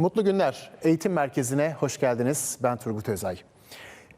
Mutlu günler. Eğitim Merkezi'ne hoş geldiniz. Ben Turgut Özay.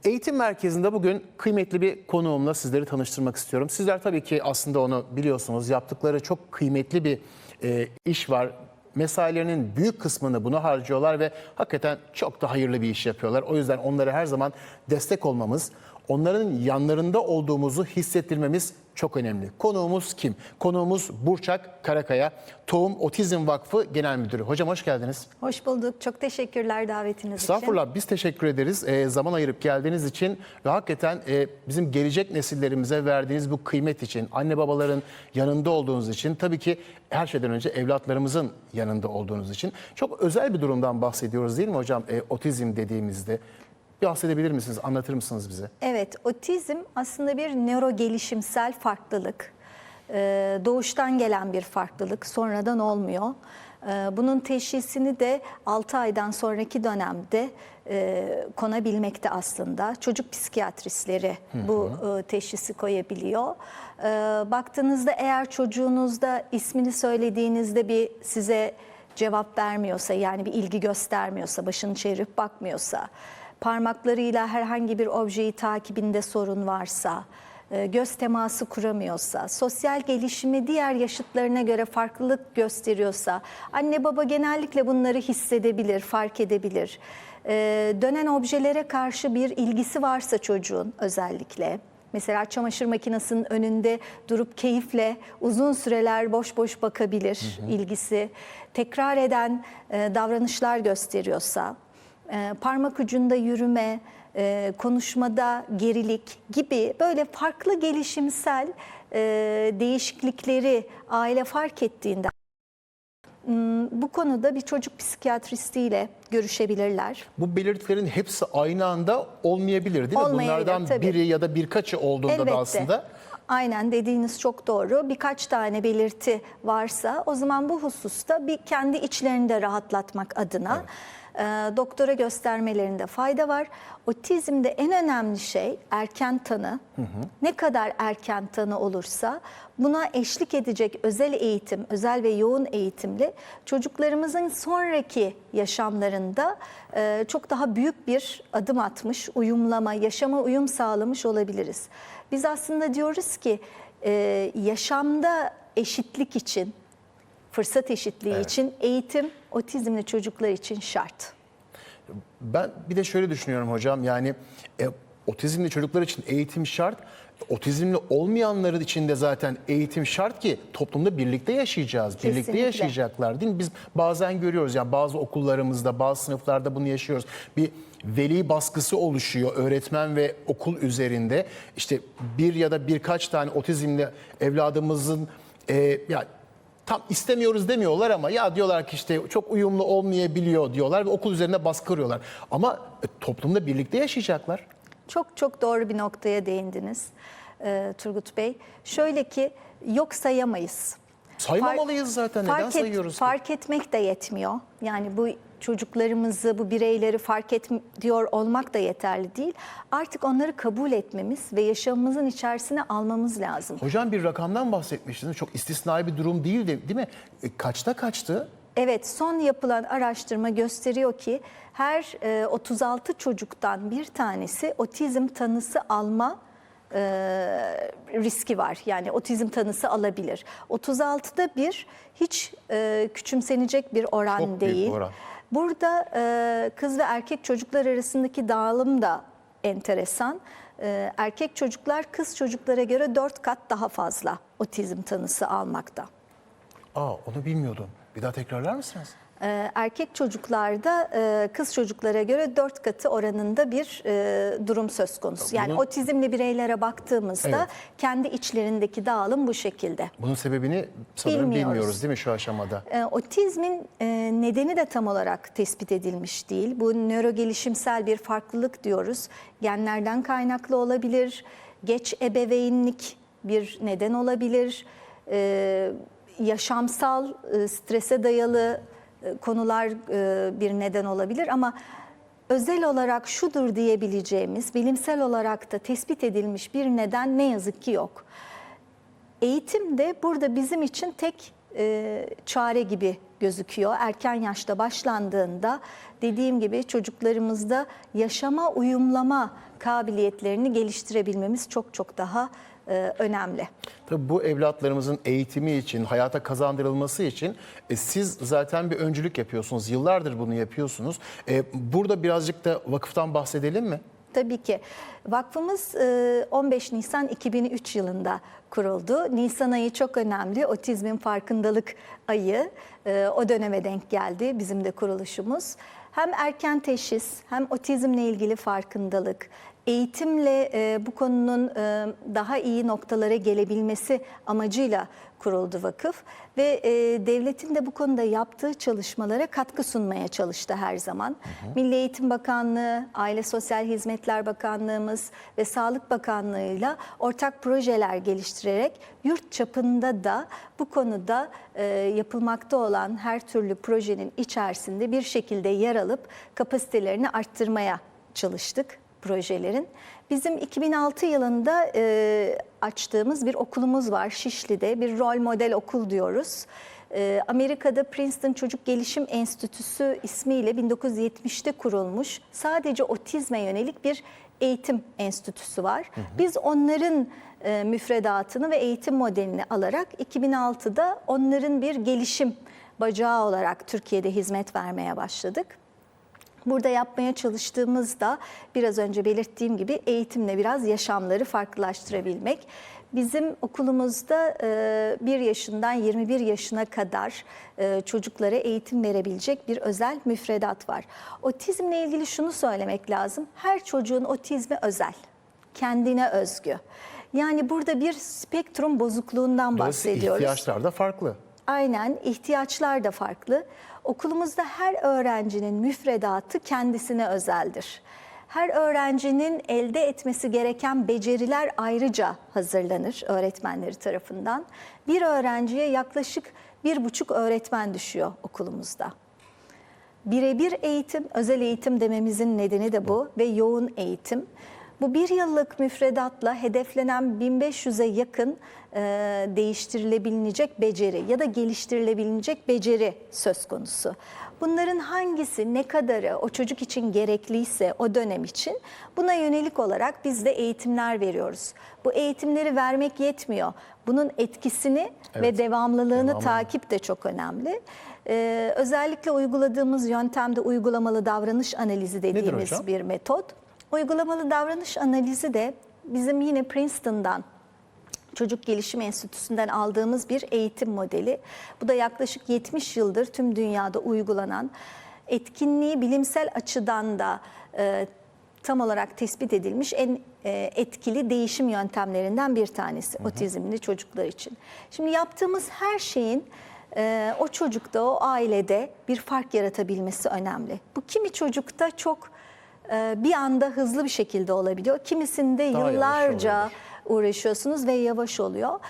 Eğitim Merkezi'nde bugün kıymetli bir konuğumla sizleri tanıştırmak istiyorum. Sizler tabii ki aslında onu biliyorsunuz. Yaptıkları çok kıymetli bir e, iş var. Mesailerinin büyük kısmını buna harcıyorlar ve hakikaten çok da hayırlı bir iş yapıyorlar. O yüzden onlara her zaman destek olmamız, onların yanlarında olduğumuzu hissettirmemiz çok önemli. Konuğumuz kim? Konuğumuz Burçak Karakaya, Tohum Otizm Vakfı Genel Müdürü. Hocam hoş geldiniz. Hoş bulduk. Çok teşekkürler davetiniz için. Estağfurullah biz teşekkür ederiz Ee, zaman ayırıp geldiğiniz için ve hakikaten e, bizim gelecek nesillerimize verdiğiniz bu kıymet için, anne babaların yanında olduğunuz için, tabii ki her şeyden önce evlatlarımızın yanında olduğunuz için çok özel bir durumdan bahsediyoruz değil mi hocam e, otizm dediğimizde? Bir bahsedebilir misiniz, anlatır mısınız bize? Evet, otizm aslında bir nöro gelişimsel farklılık. Ee, doğuştan gelen bir farklılık, sonradan olmuyor. Ee, bunun teşhisini de 6 aydan sonraki dönemde e, konabilmekte aslında. Çocuk psikiyatristleri bu e, teşhisi koyabiliyor. Ee, baktığınızda eğer çocuğunuzda ismini söylediğinizde bir size cevap vermiyorsa yani bir ilgi göstermiyorsa, başını çevirip bakmıyorsa, parmaklarıyla herhangi bir objeyi takibinde sorun varsa, e, göz teması kuramıyorsa, sosyal gelişimi diğer yaşıtlarına göre farklılık gösteriyorsa, anne baba genellikle bunları hissedebilir, fark edebilir. E, Dönen objelere karşı bir ilgisi varsa çocuğun özellikle, Mesela çamaşır makinesinin önünde durup keyifle uzun süreler boş boş bakabilir ilgisi. Tekrar eden e, davranışlar gösteriyorsa, e, parmak ucunda yürüme, e, konuşmada gerilik gibi böyle farklı gelişimsel e, değişiklikleri aile fark ettiğinde m, bu konuda bir çocuk psikiyatristiyle görüşebilirler. Bu belirtilerin hepsi aynı anda olmayabilir değil mi? Olmayabilir, Bunlardan tabii. biri ya da birkaçı olduğunda da aslında Aynen dediğiniz çok doğru. Birkaç tane belirti varsa o zaman bu hususta bir kendi içlerinde rahatlatmak adına e, doktora göstermelerinde fayda var. Otizmde en önemli şey erken tanı. Ne kadar erken tanı olursa buna eşlik edecek özel eğitim, özel ve yoğun eğitimle çocuklarımızın sonraki yaşamlarında e, çok daha büyük bir adım atmış, uyumlama, yaşama uyum sağlamış olabiliriz. Biz aslında diyoruz ki e, yaşamda eşitlik için, fırsat eşitliği için eğitim otizmli çocuklar için şart. Ben bir de şöyle düşünüyorum hocam yani e, otizmli çocuklar için eğitim şart. Otizmli olmayanların için de zaten eğitim şart ki toplumda birlikte yaşayacağız. Birlikte Kesinlikle. yaşayacaklar değil mi? Biz bazen görüyoruz yani bazı okullarımızda, bazı sınıflarda bunu yaşıyoruz. Bir veli baskısı oluşuyor öğretmen ve okul üzerinde. İşte bir ya da birkaç tane otizmli evladımızın e, ya tam istemiyoruz demiyorlar ama ya diyorlar ki işte çok uyumlu olmayabiliyor diyorlar ve okul üzerine baskı kuruyorlar. Ama e, toplumda birlikte yaşayacaklar. Çok çok doğru bir noktaya değindiniz e, Turgut Bey. Şöyle ki yok sayamayız. Saymamalıyız zaten. Neden sayıyoruz ki? Fark etmek de yetmiyor. Yani bu çocuklarımızı, bu bireyleri fark ediyor olmak da yeterli değil. Artık onları kabul etmemiz ve yaşamımızın içerisine almamız lazım. Hocam bir rakamdan bahsetmiştiniz. Çok istisnai bir durum değil de, değil mi? E, kaçta kaçtı? Evet, son yapılan araştırma gösteriyor ki her e, 36 çocuktan bir tanesi otizm tanısı alma e, riski var. Yani otizm tanısı alabilir. 36'da bir hiç e, küçümsenecek bir oran Çok büyük değil. oran. Burada e, kız ve erkek çocuklar arasındaki dağılım da enteresan. E, erkek çocuklar kız çocuklara göre 4 kat daha fazla otizm tanısı almakta. Aa onu bilmiyordum. Bir daha tekrarlar mısınız? Ee, erkek çocuklarda e, kız çocuklara göre dört katı oranında bir e, durum söz konusu. Yani otizmli bireylere baktığımızda Evet. kendi içlerindeki dağılım bu şekilde. Bunun sebebini sanırım Bilmiyoruz. bilmiyoruz değil mi şu aşamada? Ee, Otizmin e, nedeni de tam olarak tespit edilmiş değil. Bu nöro gelişimsel bir farklılık diyoruz. Genlerden kaynaklı olabilir, geç ebeveynlik bir neden olabilir, Ee, yaşamsal strese dayalı konular e, bir neden olabilir ama özel olarak şudur diyebileceğimiz, bilimsel olarak da tespit edilmiş bir neden ne yazık ki yok. Eğitim de burada bizim için tek e, çare gibi gözüküyor. Erken yaşta başlandığında dediğim gibi çocuklarımızda yaşama uyumlama kabiliyetlerini geliştirebilmemiz çok çok daha e, önemli. Tabii bu evlatlarımızın eğitimi için, hayata kazandırılması için e, siz zaten bir öncülük yapıyorsunuz. Yıllardır bunu yapıyorsunuz. E, burada birazcık da vakıftan bahsedelim mi? Tabii ki. Vakfımız e, 15 Nisan 2003 yılında kuruldu. Nisan ayı çok önemli. Otizmin farkındalık ayı. E, O döneme denk geldi bizim de kuruluşumuz. Hem erken teşhis hem otizmle ilgili farkındalık, eğitimle e, bu konunun e, daha iyi noktalara gelebilmesi amacıyla kuruldu vakıf ve e, devletin de bu konuda yaptığı çalışmalara katkı sunmaya çalıştı her zaman. Milli Eğitim Bakanlığı, Aile Sosyal Hizmetler Bakanlığımız ve Sağlık Bakanlığı'yla ortak projeler geliştirerek yurt çapında da bu konuda e, yapılmakta olan her türlü projenin içerisinde bir şekilde yer alıp kapasitelerini arttırmaya çalıştık projelerin. Bizim 2006 yılında e, açtığımız bir okulumuz var Şişli'de. Bir rol model okul diyoruz. E, Amerika'da Princeton Çocuk Gelişim Enstitüsü ismiyle 1970'te kurulmuş sadece otizme yönelik bir eğitim enstitüsü var. Biz onların e, müfredatını ve eğitim modelini alarak 2006'da onların bir gelişim bacağı olarak Türkiye'de hizmet vermeye başladık. Burada yapmaya çalıştığımız da biraz önce belirttiğim gibi eğitimle biraz yaşamları farklılaştırabilmek. Bizim okulumuzda 1 yaşından 21 yaşına kadar e, çocuklara eğitim verebilecek bir özel müfredat var. Otizmle ilgili şunu söylemek lazım. Her çocuğun otizmi özel, kendine özgü. Yani burada bir spektrum bozukluğundan Dolayısıyla bahsediyoruz. ihtiyaçlar da farklı. Aynen ihtiyaçlar da farklı. Okulumuzda her öğrencinin müfredatı kendisine özeldir. Her öğrencinin elde etmesi gereken beceriler ayrıca hazırlanır öğretmenleri tarafından. Bir öğrenciye yaklaşık bir buçuk öğretmen düşüyor okulumuzda. Birebir eğitim, özel eğitim dememizin nedeni de bu ve yoğun eğitim. Bu bir yıllık müfredatla hedeflenen 1500'e yakın e, değiştirilebilecek beceri ya da geliştirilebilecek beceri söz konusu. Bunların hangisi ne kadarı o çocuk için gerekliyse o dönem için buna yönelik olarak biz de eğitimler veriyoruz. Bu eğitimleri vermek yetmiyor. Bunun etkisini ve Evet. devamlılığını Devamlı. takip de çok önemli. Ee, özellikle uyguladığımız yöntemde uygulamalı davranış analizi dediğimiz bir metot. Uygulamalı davranış analizi de bizim yine Princeton'dan Çocuk Gelişim Enstitüsü'nden aldığımız bir eğitim modeli. Bu da yaklaşık 70 yıldır tüm dünyada uygulanan, etkinliği bilimsel açıdan da e, tam olarak tespit edilmiş en e, etkili değişim yöntemlerinden bir tanesi otizmli çocuklar için. Şimdi yaptığımız her şeyin e, o çocukta, o ailede bir fark yaratabilmesi önemli. Bu kimi çocukta çok bir anda hızlı bir şekilde olabiliyor. Kimisinde Daha yıllarca uğraşıyorsunuz ve yavaş oluyor.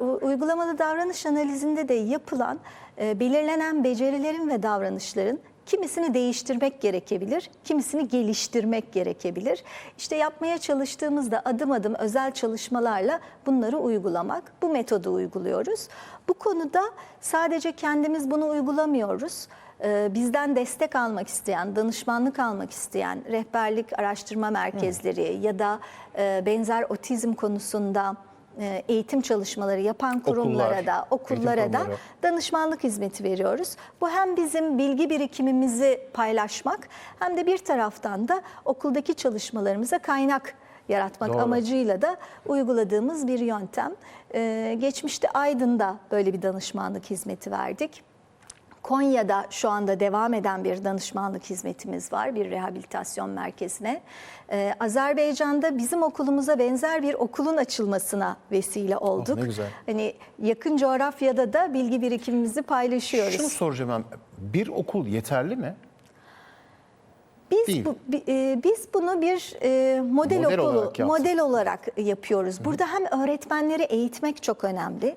U- uygulamalı davranış analizinde de yapılan e, belirlenen becerilerin ve davranışların kimisini değiştirmek gerekebilir, kimisini geliştirmek gerekebilir. İşte yapmaya çalıştığımızda adım adım özel çalışmalarla bunları uygulamak, bu metodu uyguluyoruz. Bu konuda sadece kendimiz bunu uygulamıyoruz. Ee, Bizden destek almak isteyen, danışmanlık almak isteyen rehberlik araştırma merkezleri ya da e, benzer otizm konusunda e, eğitim çalışmaları yapan kurumlara Okullar, da, okullara da kurumları. danışmanlık hizmeti veriyoruz. Bu hem bizim bilgi birikimimizi paylaşmak hem de bir taraftan da okuldaki çalışmalarımıza kaynak yaratmak Doğru. amacıyla da uyguladığımız bir yöntem. Ee, geçmişte Aydın'da böyle bir danışmanlık hizmeti verdik. Konya'da şu anda devam eden bir danışmanlık hizmetimiz var, bir rehabilitasyon merkezine. Ee, Azerbaycan'da bizim okulumuza benzer bir okulun açılmasına vesile olduk. Oh, ne güzel. Hani yakın coğrafyada da bilgi birikimimizi paylaşıyoruz. Şunu soracağım ben. Bir okul yeterli mi? Biz Değil. bu, bi- e, biz bunu bir e, model, Model okulu olarak model olarak yapıyoruz. Burada hem öğretmenleri eğitmek çok önemli.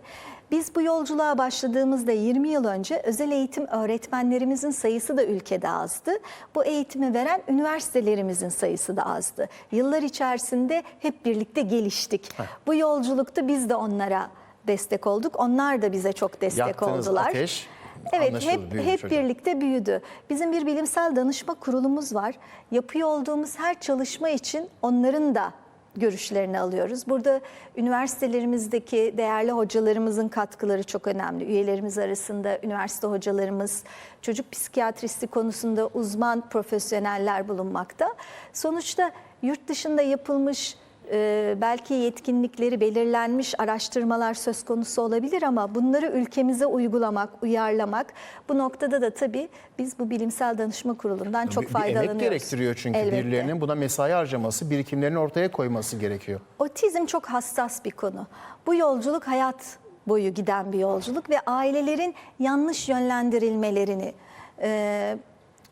Biz bu yolculuğa başladığımızda 20 yıl önce özel eğitim öğretmenlerimizin sayısı da ülkede azdı. Bu eğitimi veren üniversitelerimizin sayısı da azdı. Yıllar içerisinde hep birlikte geliştik. Bu yolculukta biz de onlara destek olduk. Onlar da bize çok destek Yaktığınız oldular. ateş Evet, anlaşıldı, hep hep çocuğun. birlikte büyüdü. Bizim bir bilimsel danışma kurulumuz var. Yapıyor olduğumuz her çalışma için onların da görüşlerini alıyoruz. Burada üniversitelerimizdeki değerli hocalarımızın katkıları çok önemli. Üyelerimiz arasında üniversite hocalarımız, çocuk psikiyatristi konusunda uzman profesyoneller bulunmakta. Sonuçta yurt dışında yapılmış e, belki yetkinlikleri belirlenmiş araştırmalar söz konusu olabilir ama bunları ülkemize uygulamak, uyarlamak bu noktada da tabii biz bu bilimsel danışma kurulundan çok bir, bir faydalanıyoruz. emek gerektiriyor çünkü Elbette. birilerinin buna mesai harcaması, birikimlerini ortaya koyması gerekiyor. Otizm çok hassas bir konu. Bu yolculuk hayat boyu giden bir yolculuk ve ailelerin yanlış yönlendirilmelerini, e,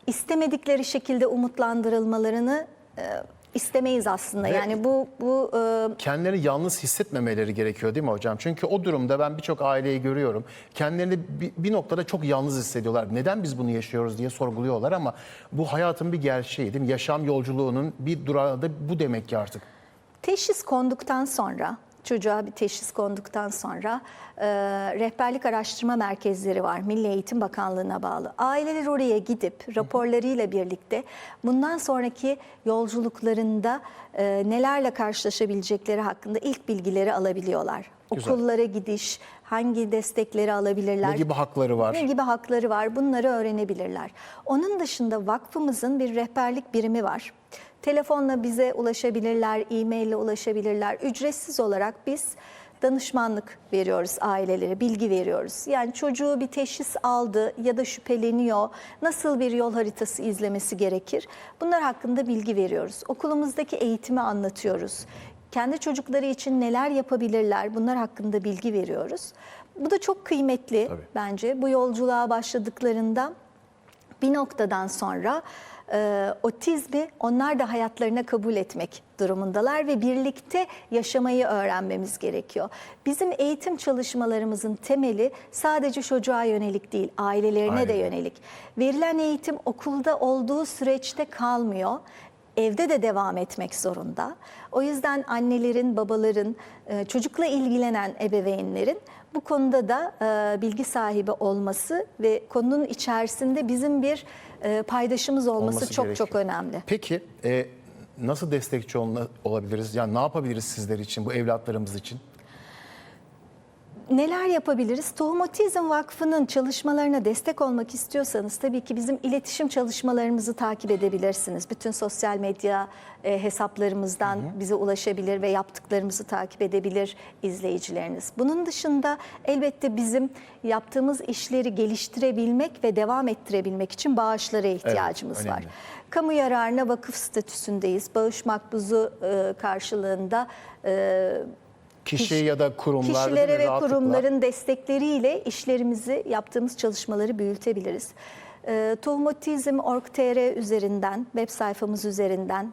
istemedikleri şekilde umutlandırılmalarını e, istemeyiz aslında. Ve- yani bu bu e, kendilerini yalnız hissetmemeleri gerekiyor değil mi hocam? Çünkü o durumda ben birçok aileyi görüyorum. Kendilerini bir, bir noktada çok yalnız hissediyorlar. Neden biz bunu yaşıyoruz diye sorguluyorlar ama bu hayatın bir gerçeği değil mi? Yaşam yolculuğunun bir durağı da bu demek ki artık. Teşhis konduktan sonra, çocuğa bir teşhis konduktan sonra e, rehberlik araştırma merkezleri var. Milli Eğitim Bakanlığı'na bağlı. Aileler oraya gidip raporlarıyla birlikte bundan sonraki yolculuklarında e, nelerle karşılaşabilecekleri hakkında ilk bilgileri alabiliyorlar. Güzel. Okullara gidiş, hangi destekleri alabilirler? Ne gibi hakları var? Ne gibi hakları var? Bunları öğrenebilirler. Onun dışında vakfımızın bir rehberlik birimi var. Telefonla bize ulaşabilirler, e-mail ile ulaşabilirler. Ücretsiz olarak biz danışmanlık veriyoruz ailelere, bilgi veriyoruz. Yani çocuğu bir teşhis aldı ya da şüpheleniyor, nasıl bir yol haritası izlemesi gerekir? Bunlar hakkında bilgi veriyoruz. Okulumuzdaki eğitimi anlatıyoruz. Kendi çocukları için neler yapabilirler? Bunlar hakkında bilgi veriyoruz. Bu da çok kıymetli Tabii. bence. Bu yolculuğa başladıklarında bir noktadan sonra e, otizmi onlar da hayatlarına kabul etmek durumundalar ve birlikte yaşamayı öğrenmemiz gerekiyor. Bizim eğitim çalışmalarımızın temeli sadece çocuğa yönelik değil, ailelerine de Aynen. yönelik. Verilen eğitim okulda olduğu süreçte kalmıyor. Evde de devam etmek zorunda. O yüzden annelerin, babaların, e, çocukla ilgilenen ebeveynlerin bu konuda da e, bilgi sahibi olması ve konunun içerisinde bizim bir e, paydaşımız olması, Olması çok gerekiyor. çok önemli. Peki e, nasıl destekçi olabiliriz? Yani ne yapabiliriz sizler için, bu evlatlarımız için? Neler yapabiliriz? Tohum Otizm Vakfı'nın çalışmalarına destek olmak istiyorsanız tabii ki bizim iletişim çalışmalarımızı takip edebilirsiniz. Bütün sosyal medya e, hesaplarımızdan bize ulaşabilir ve yaptıklarımızı takip edebilir izleyicileriniz. Bunun dışında elbette bizim yaptığımız işleri geliştirebilmek ve devam ettirebilmek için bağışlara ihtiyacımız var. önemli. Kamu yararına vakıf statüsündeyiz. Bağış makbuzu e, karşılığında e, Kişi ya da kurumlar? Kişilere ve Rahatlıkla. kurumların destekleriyle işlerimizi, yaptığımız çalışmaları büyütebiliriz. E, Tohumotizm.org.tr üzerinden, web sayfamız üzerinden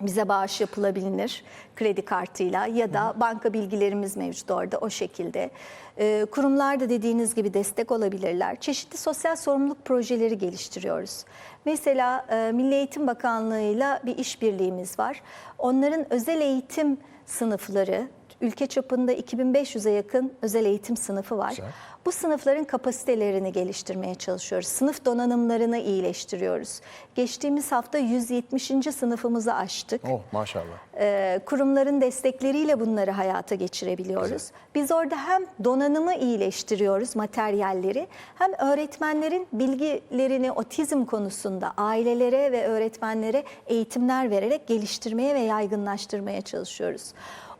bize bağış yapılabilir kredi kartıyla ya da banka bilgilerimiz mevcut orada o şekilde. E, kurumlar da dediğiniz gibi destek olabilirler. Çeşitli sosyal sorumluluk projeleri geliştiriyoruz. Mesela e, Milli Eğitim Bakanlığı'yla bir işbirliğimiz var. Onların özel eğitim sınıfları, ülke çapında 2500'e yakın özel eğitim sınıfı var. Güzel. Bu sınıfların kapasitelerini geliştirmeye çalışıyoruz. Sınıf donanımlarını iyileştiriyoruz. Geçtiğimiz hafta 170. sınıfımızı açtık. Oh maşallah. Ee, kurumların destekleriyle bunları hayata geçirebiliyoruz. Biz orada hem donanımı iyileştiriyoruz, materyalleri, hem öğretmenlerin bilgilerini otizm konusunda ailelere ve öğretmenlere eğitimler vererek geliştirmeye ve yaygınlaştırmaya çalışıyoruz.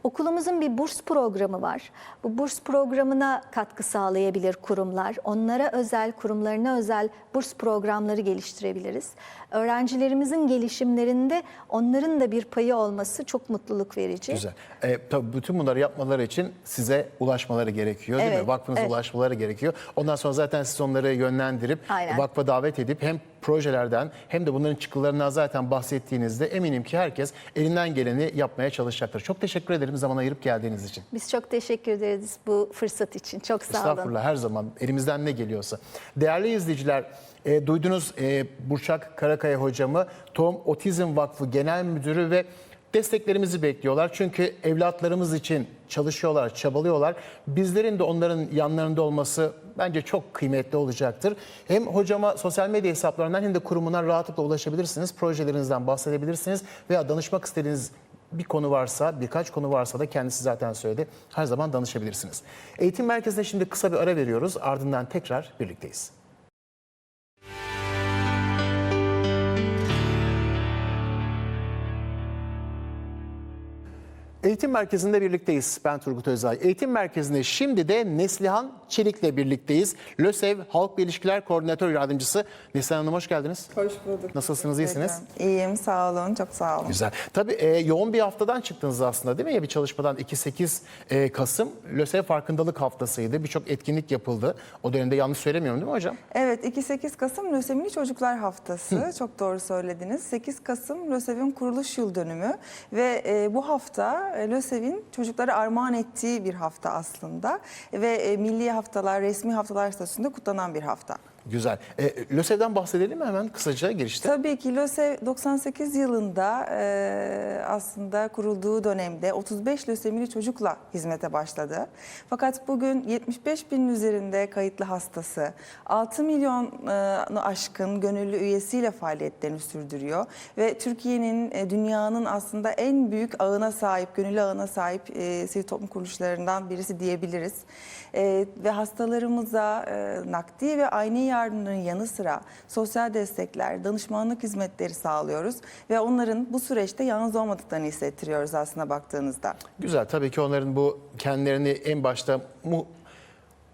Okulumuzun bir burs programı var. Bu burs programına katkı sağlayabilir kurumlar. Onlara özel, kurumlarına özel burs programları geliştirebiliriz. Öğrencilerimizin gelişimlerinde onların da bir payı olması çok mutluluk verici. Güzel. E, tabii bütün bunları yapmaları için size ulaşmaları gerekiyor değil Evet, mi? Vakfınıza evet. ulaşmaları gerekiyor. Ondan sonra zaten siz onları yönlendirip Aynen. vakfa davet edip hem projelerden hem de bunların çıktılarından zaten bahsettiğinizde eminim ki herkes elinden geleni yapmaya çalışacaktır. Çok teşekkür ederim zaman ayırıp geldiğiniz için. Biz çok teşekkür ederiz bu fırsat için. Çok sağ olun. Estağfurullah her zaman elimizden ne geliyorsa. Değerli izleyiciler e, duydunuz e, Burçak Karakaya hocamı Tom Otizm Vakfı Genel Müdürü ve desteklerimizi bekliyorlar. Çünkü evlatlarımız için çalışıyorlar, çabalıyorlar. Bizlerin de onların yanlarında olması bence çok kıymetli olacaktır. Hem hocama sosyal medya hesaplarından hem de kurumuna rahatlıkla ulaşabilirsiniz. Projelerinizden bahsedebilirsiniz veya danışmak istediğiniz bir konu varsa, birkaç konu varsa da kendisi zaten söyledi. Her zaman danışabilirsiniz. Eğitim merkezine şimdi kısa bir ara veriyoruz. Ardından tekrar birlikteyiz. Eğitim Merkezi'nde birlikteyiz. Ben Turgut Özay. Eğitim Merkezi'nde şimdi de Neslihan Çelik'le birlikteyiz. LÖSEV Halk İlişkiler Koordinatör Yardımcısı. Neslihan Hanım hoş geldiniz. Hoş bulduk. Nasılsınız, iyisiniz? İyiyim, sağ olun. Çok sağ olun. Güzel. Tabii e, yoğun bir haftadan çıktınız aslında değil mi? Ya bir çalışmadan 2-8 e, Kasım LÖSEV Farkındalık Haftası'ydı. Birçok etkinlik yapıldı. O dönemde yanlış söylemiyorum değil mi hocam? Evet, 2-8 Kasım Lösemili Çocuklar Haftası. Çok doğru söylediniz. 8 Kasım LÖSEV'in kuruluş yıl dönümü ve e, bu hafta LÖSEV'in çocuklara armağan ettiği bir hafta aslında ve e, milli haftalar, resmi haftalar statüsünde kutlanan bir hafta. Güzel. E, LÖSEV'den bahsedelim mi hemen kısaca girişte? Tabii ki LÖSEV 98 yılında e, aslında kurulduğu dönemde 35 lösemili çocukla hizmete başladı. Fakat bugün 75 binin üzerinde kayıtlı hastası, 6 milyonu aşkın gönüllü üyesiyle faaliyetlerini sürdürüyor. Ve Türkiye'nin, e, dünyanın aslında en büyük ağına sahip, gönüllü ağına sahip e, sivil toplum kuruluşlarından birisi diyebiliriz. E, ve hastalarımıza e, nakdi ve aynı yardımların yanı sıra sosyal destekler, danışmanlık hizmetleri sağlıyoruz ve onların bu süreçte yalnız olmadıklarını hissettiriyoruz aslında baktığınızda. Güzel. Tabii ki onların bu kendilerini en başta mu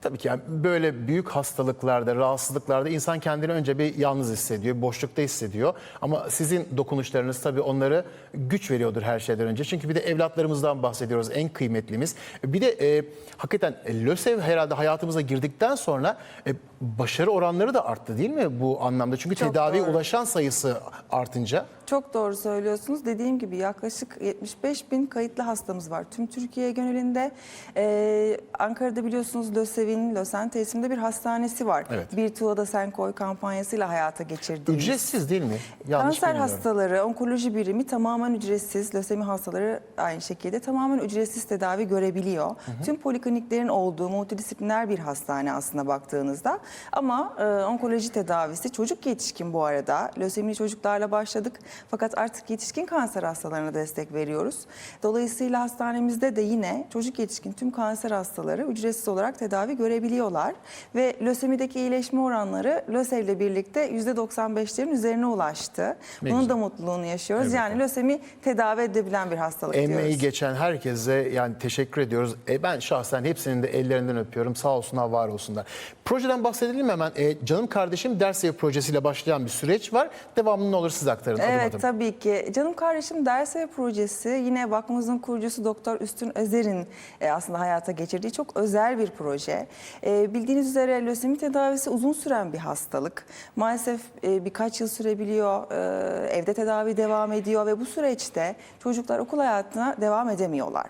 Tabii ki yani böyle büyük hastalıklarda, rahatsızlıklarda insan kendini önce bir yalnız hissediyor, boşlukta hissediyor. Ama sizin dokunuşlarınız tabii onları güç veriyordur her şeyden önce. Çünkü bir de evlatlarımızdan bahsediyoruz, en kıymetlimiz. Bir de e, hakikaten e, LÖSEV herhalde hayatımıza girdikten sonra e, başarı oranları da arttı değil mi bu anlamda? Çünkü Çok tedaviye doğru. ulaşan sayısı artınca. Çok doğru söylüyorsunuz. Dediğim gibi yaklaşık 75 bin kayıtlı hastamız var tüm Türkiye genelinde. Ee, Ankara'da biliyorsunuz LÖSEV'in LÖSEN tesliminde bir hastanesi var. Evet. Bir Tuğa'da Sen Koy kampanyasıyla hayata geçirdiğimiz. Ücretsiz değil mi? Yanlış Kanser bilmiyorum. hastaları, onkoloji birimi tamamen ücretsiz, lösemi hastaları aynı şekilde tamamen ücretsiz tedavi görebiliyor. Tüm polikliniklerin olduğu multidisipliner bir hastane aslında baktığınızda. Ama e, onkoloji tedavisi çocuk yetişkin bu arada. Lösemili çocuklarla başladık. Fakat artık yetişkin kanser hastalarına destek veriyoruz. Dolayısıyla hastanemizde de yine çocuk yetişkin tüm kanser hastaları ücretsiz olarak tedavi görebiliyorlar. Ve lösemideki iyileşme oranları LÖSEV ile birlikte %95'lerin üzerine ulaştı. Ne Bunun güzel. da mutluluğunu yaşıyoruz. Evet. Yani lösemi tedavi edebilen bir hastalık Emeği diyoruz. geçen herkese yani teşekkür ediyoruz. E, ben şahsen hepsinin de ellerinden öpüyorum. Sağ olsunlar, var olsunlar. Projeden bahsedelim hemen? E, Canım Kardeşim Ders Evi projesiyle başlayan bir süreç var. Devamlı ne olur siz aktarın adım Evet adım. tabii ki. Canım kardeşim ders ve projesi yine vakfımızın kurucusu Doktor Üstün Özer'in e, aslında hayata geçirdiği çok özel bir proje. E, bildiğiniz üzere lösemi tedavisi uzun süren bir hastalık. Maalesef e, birkaç yıl sürebiliyor. E, evde tedavi devam ediyor ve bu süreçte çocuklar okul hayatına devam edemiyorlar.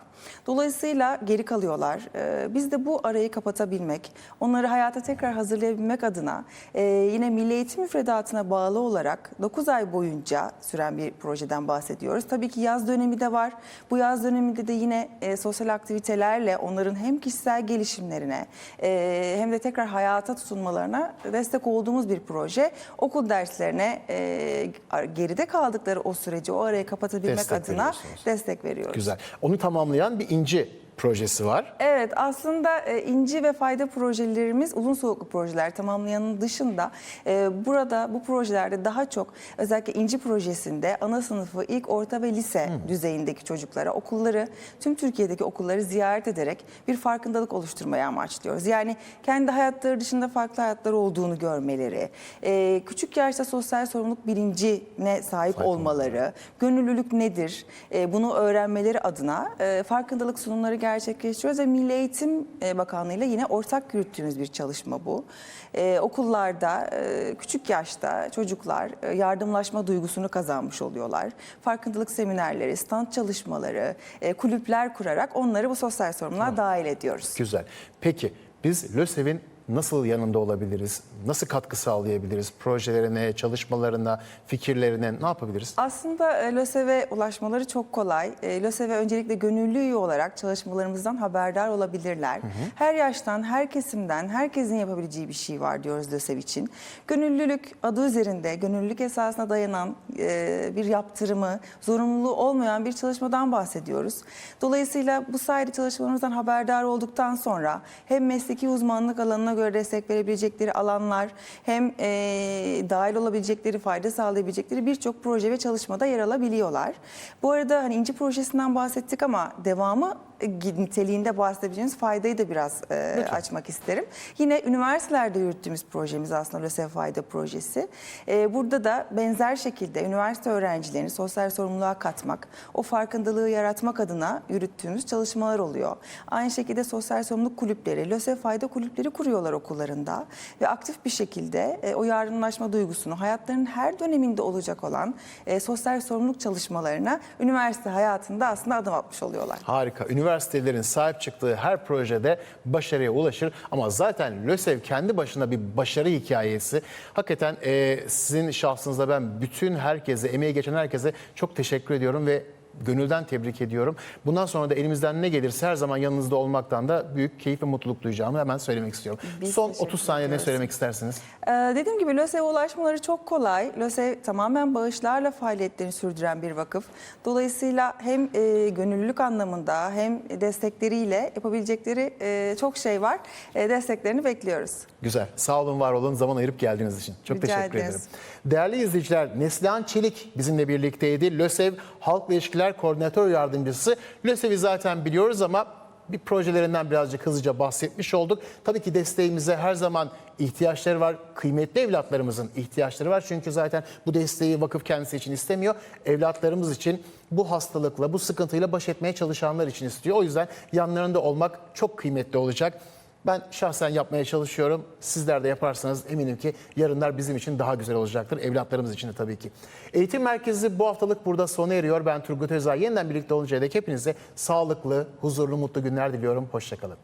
Dolayısıyla geri kalıyorlar. Ee, Biz de bu arayı kapatabilmek, onları hayata tekrar hazırlayabilmek adına e, yine Milli Eğitim Müfredatı'na bağlı olarak 9 ay boyunca süren bir projeden bahsediyoruz. Tabii ki yaz dönemi de var. Bu yaz döneminde de yine e, sosyal aktivitelerle onların hem kişisel gelişimlerine e, hem de tekrar hayata tutunmalarına destek olduğumuz bir proje. Okul derslerine e, geride kaldıkları o süreci, o arayı kapatabilmek Destek adına destek veriyoruz. Güzel. Onu tamamlayan bir inci projesi var. Evet aslında e, inci ve fayda projelerimiz uzun soluklu projeler tamamlayanın dışında e, burada bu projelerde daha çok özellikle inci projesinde ana sınıfı ilk orta ve lise düzeyindeki çocuklara okulları tüm Türkiye'deki okulları ziyaret ederek bir farkındalık oluşturmayı amaçlıyoruz. Yani kendi hayatları dışında farklı hayatlar olduğunu görmeleri, e, küçük yaşta sosyal sorumluluk bilincine sahip olmaları, gönüllülük nedir bunu öğrenmeleri adına farkındalık sunumları gerçekleştiriyoruz ve Milli Eğitim e, Bakanlığı ile yine ortak yürüttüğümüz bir çalışma bu. E, okullarda e, küçük yaşta çocuklar e, yardımlaşma duygusunu kazanmış oluyorlar. Farkındalık seminerleri, stand çalışmaları, e, kulüpler kurarak onları bu sosyal sorumluluğa dahil ediyoruz. Güzel. Peki biz LÖSEV'in nasıl yanında olabiliriz? Nasıl katkı sağlayabiliriz? Projelerine, çalışmalarına, fikirlerine ne yapabiliriz? Aslında e, LÖSEV'e ulaşmaları çok kolay. E, LÖSEV'e öncelikle gönüllü üye olarak çalışmalarımızdan haberdar olabilirler. Her yaştan, her kesimden, herkesin yapabileceği bir şey var diyoruz LÖSEV için. Gönüllülük adı üzerinde, gönüllülük esasına dayanan e, bir yaptırımı, zorunluluğu olmayan bir çalışmadan bahsediyoruz. Dolayısıyla bu sayede çalışmalarımızdan haberdar olduktan sonra hem mesleki uzmanlık alanına göre destek verebilecekleri alanlar hem e, dahil olabilecekleri, fayda sağlayabilecekleri birçok proje ve çalışmada yer alabiliyorlar. Bu arada hani İnci projesinden bahsettik ama devamı niteliğinde bahsedebileceğimiz faydayı da biraz e, açmak isterim. Yine üniversitelerde yürüttüğümüz projemiz aslında LÖSEV Fayda Projesi. E, burada da benzer şekilde üniversite öğrencilerini sosyal sorumluluğa katmak, o farkındalığı yaratmak adına yürüttüğümüz çalışmalar oluyor. Aynı şekilde sosyal sorumluluk kulüpleri, LÖSEV Fayda kulüpleri kuruyorlar okullarında ve aktif bir şekilde e, o yardımlaşma duygusunu hayatlarının her döneminde olacak olan e, sosyal sorumluluk çalışmalarına üniversite hayatında aslında adım atmış oluyorlar. Harika. Üniversitelerin sahip çıktığı her projede başarıya ulaşır. Ama zaten LÖSEV kendi başına bir başarı hikayesi. Hakikaten e, sizin şahsınızda ben bütün herkese, emeği geçen herkese çok teşekkür ediyorum ve gönülden tebrik ediyorum. Bundan sonra da elimizden ne gelirse her zaman yanınızda olmaktan da büyük keyif ve mutluluk duyacağımı hemen söylemek istiyorum. Biz Son teşekkür 30 saniyede ne söylemek istersiniz? Ee, dediğim gibi LÖSEV'e ulaşmaları çok kolay. LÖSEV tamamen bağışlarla faaliyetlerini sürdüren bir vakıf. Dolayısıyla hem e, gönüllülük anlamında hem destekleriyle yapabilecekleri e, çok şey var. E, desteklerini bekliyoruz. Güzel. Sağ olun, var olun. Zaman ayırıp geldiğiniz için. Çok Rica teşekkür ederiz. ederim. Değerli izleyiciler, Neslihan Çelik bizimle birlikteydi. LÖSEV Halkla İlişkiler Koordinatör Yardımcısı. LÖSEV'i zaten biliyoruz ama bir projelerinden birazcık hızlıca bahsetmiş olduk. Tabii ki desteğimize her zaman ihtiyaçları var. Kıymetli evlatlarımızın ihtiyaçları var. Çünkü zaten bu desteği vakıf kendisi için istemiyor. Evlatlarımız için bu hastalıkla, bu sıkıntıyla baş etmeye çalışanlar için istiyor. O yüzden yanlarında olmak çok kıymetli olacak. Ben şahsen yapmaya çalışıyorum. Sizler de yaparsanız eminim ki yarınlar bizim için daha güzel olacaktır. Evlatlarımız için de tabii ki. Eğitim Merkezi bu haftalık burada sona eriyor. Ben Turgut Özay. Yeniden birlikte oluncaya dek hepinize sağlıklı, huzurlu, mutlu günler diliyorum. Hoşçakalın.